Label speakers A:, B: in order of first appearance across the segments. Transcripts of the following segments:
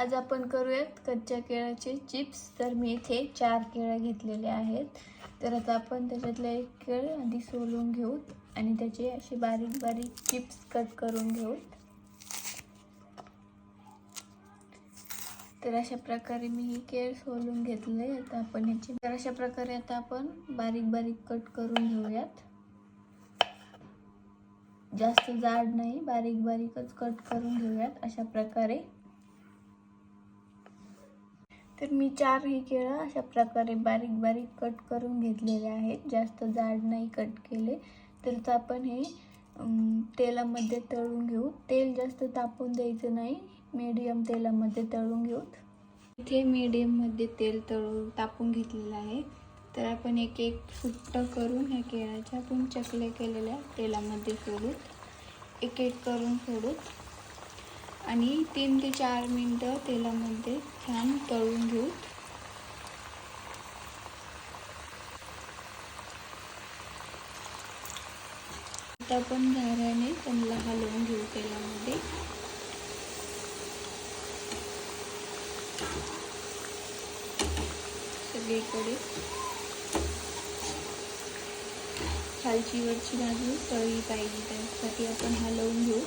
A: आज आपण करूयात कच्च्या केळ्याचे चिप्स. तर मी इथे चार केळं घेतलेले आहेत. तर आता आपण त्याच्यातलं एक केळ आधी सोलून घेऊत आणि त्याचे असे बारीक बारीक चिप्स कट करून घेऊत. तर अशा प्रकारे मी ही केळ सोलून घेतले. आता आपण याची तर अशा प्रकारे आता आपण बारीक बारीक कट करून घेऊयात. जास्त जाड नाही बारीक बारीकच कट करून घेऊयात अशा प्रकारे. तर मी चारही केळं अशा प्रकारे बारीक बारीक कट करून घेतलेले आहेत. जास्त जाड नाही कट केले. तर आपण हे तेलामध्ये तळून घेऊ. तेल जास्त तापून द्यायचं नाही. मीडियम तेलामध्ये तळून घेऊत इथे मीडियममध्ये तेल तळून तापून घेतलेलं आहे. तर आपण एक एक सुट्ट करून ह्या केळाच्या आपण चकल्या केलेल्या तेलामध्ये सोडूत एक एक करून सोडूत आणि तीन ते चार मिनटं तेलामध्ये छान तळून घेऊ. आता आपण झाऱ्याने त्यांना हलवून घेऊ तेलामध्ये. सगळीकडे खालची वरची बाजू तळी पाहिजे त्यासाठी आपण हलवून घेऊ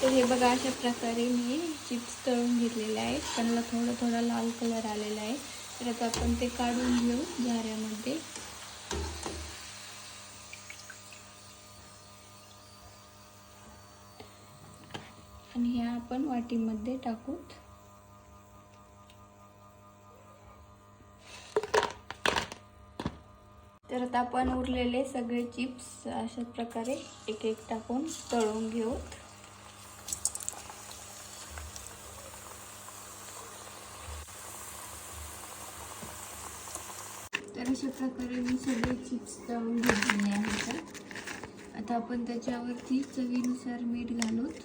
A: तर हे बघा अशा प्रकारे मी चिप्स तळून घेतलेले आहेत. त्यांना थोडा थोडा लाल कलर आलेला आहे. तर आता आपण ते काढून घेऊ झाऱ्यामध्ये. आणि ह्या आपण वाटीमध्ये टाकूत. तर आता आपण उरलेले सगळे चिप्स अशा प्रकारे एक एक टाकून तळून घेऊत. तर अशा प्रकारे मी सगळे चिप्स तळून घेतलेले आहेत आता आपण त्याच्यावरती चवीनुसार मीठ घालूत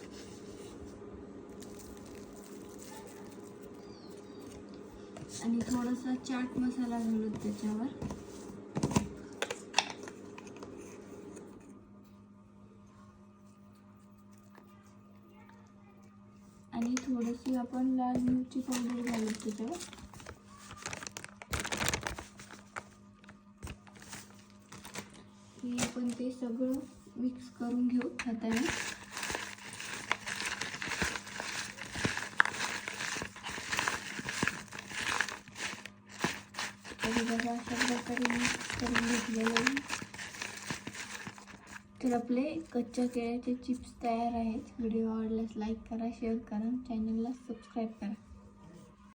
A: आणि थोडासा चाट मसाला घालूत त्याच्यावर. आणि थोडीशी आपण लाल मिरची पावडर घालू त्याच्यावर. की आपण ते सगळं मिक्स करून घेऊ हाताने. तरी बघा अशा प्रकारे मिक्स करून घेतलेलं आहे. तर आपले कच्च्या केळ्याचे चिप्स तयार आहेत. व्हिडिओ आवडल्यास लाईक करा शेअर करा चॅनलला सबस्क्राईब करा.